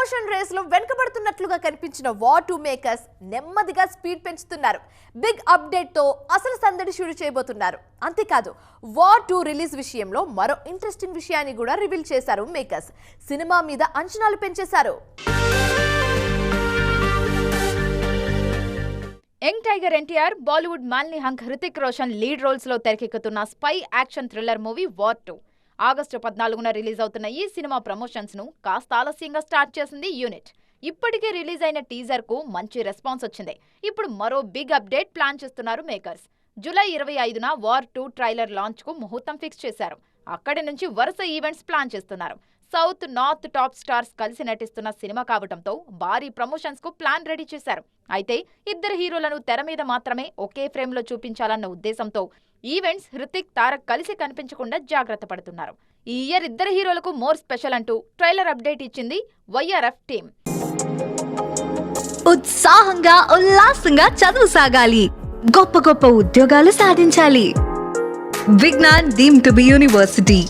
Promotion రేస్లో వెనుకబడుతున్నట్లుగా కనిపించిన వార్ టూ మేకర్స్ నెమ్మదిగా స్పీడ్ పెంచుతున్నారు. బిగ్ అప్డేట్తో అసలు సందడి షూట్ చేయబోతున్నారు. అంతేకాదు వార్ టూ రిలీజ్ విషయంలో మరో ఇంట్రెస్టింగ్ విషయాన్ని కూడా రివీల్ చేశారు మేకర్స్. సినిమా మీద అంచనాలు పెంచేశారు. యంగ్ టైగర్ ఎన్టీఆర్ బాలీవుడ్ మాల్ని హంక్ హృతిక్ రోషన్ లీడ్ రోల్స్లో తెరకెక్కుతున్న spy action thriller movie War two. August పద్నాలుగున రిలీజ్ అవుతున్న ఈ సినిమా ప్రమోషన్స్ను కాస్త ఆలస్యంగా స్టార్ట్ చేసింది యూనిట్. ఇప్పటికే రిలీజ్ అయిన టీజర్కు మంచి రెస్పాన్స్ వచ్చింది. ఇప్పుడు మరో బిగ్ అప్డేట్ ప్లాన్ చేస్తున్నారు మేకర్స్. జూలై ఇరవై ఐదున వార్ టూ ట్రైలర్ లాంచ్కు ముహూర్తం ఫిక్స్ చేశారు. అక్కడి నుంచి వరుస ఈవెంట్స్ ప్లాన్ చేస్తున్నారు. సౌత్ నార్త్ టాప్ స్టార్స్ కలిసి నటిస్తున్న సినిమా కావడంతో భారీ ప్రమోషన్స్కు ప్లాన్ రెడీ చేశారు. అయితే ఇద్దరు హీరోలను తెర మీద మాత్రమే ఒకే ఫ్రేమ్లో చూపించాలన్న ఉద్దేశంతో ఈవెంట్స్ హృతిక్ తారక్ కలిసి కనిపించకుండా జాగ్రత్త పడుతున్నారు. ఈ ఇయర్ ఇద్దరు హీరోలకు మోర్ స్పెషల్ అంటూ ట్రైలర్ అప్డేట్ ఇచ్చింది వైఆర్ఎఫ్ టీం ఉత్సాహంగా ఉల్లాసంగా చదువు సాగాలి. గొప్ప గొప్ప ఉద్యోగాలు సాధించాలి. Vignan deem to be university.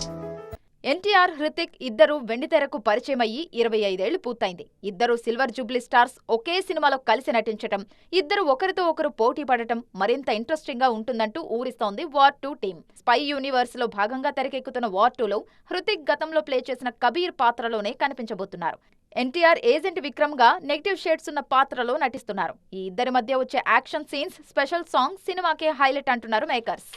NTR Hrithik ఇద్దరు వెండితెరకు పరిచయమయ్యి ఇరవై ఐదేళ్ళు పూర్తయింది. ఇద్దరు సిల్వర్ జూబ్లీ స్టార్స్ ఒకే సినిమాలో కలిసి నటించటం ఇద్దరు ఒకరితో ఒకరు పోటీ పడటం మరింత ఇంట్రెస్టింగ్గా ఉంటుందంటూ ఊరిస్తోంది వార్ టూ టీం స్పై యూనివర్స్లో భాగంగా తెరకెక్కుతున్న వార్ టూలో హృతిక్ గతంలో ప్లే చేసిన కబీర్ పాత్రలోనే కనిపించబోతున్నారు. ఎన్టీఆర్ ఏజెంట్ విక్రమ్గా నెగిటివ్ షేడ్స్ ఉన్న పాత్రలో నటిస్తున్నారు. ఈ ఇద్దరి మధ్య వచ్చే యాక్షన్ సీన్స్ స్పెషల్ సాంగ్ సినిమాకే హైలైట్ అంటున్నారు మేకర్స్.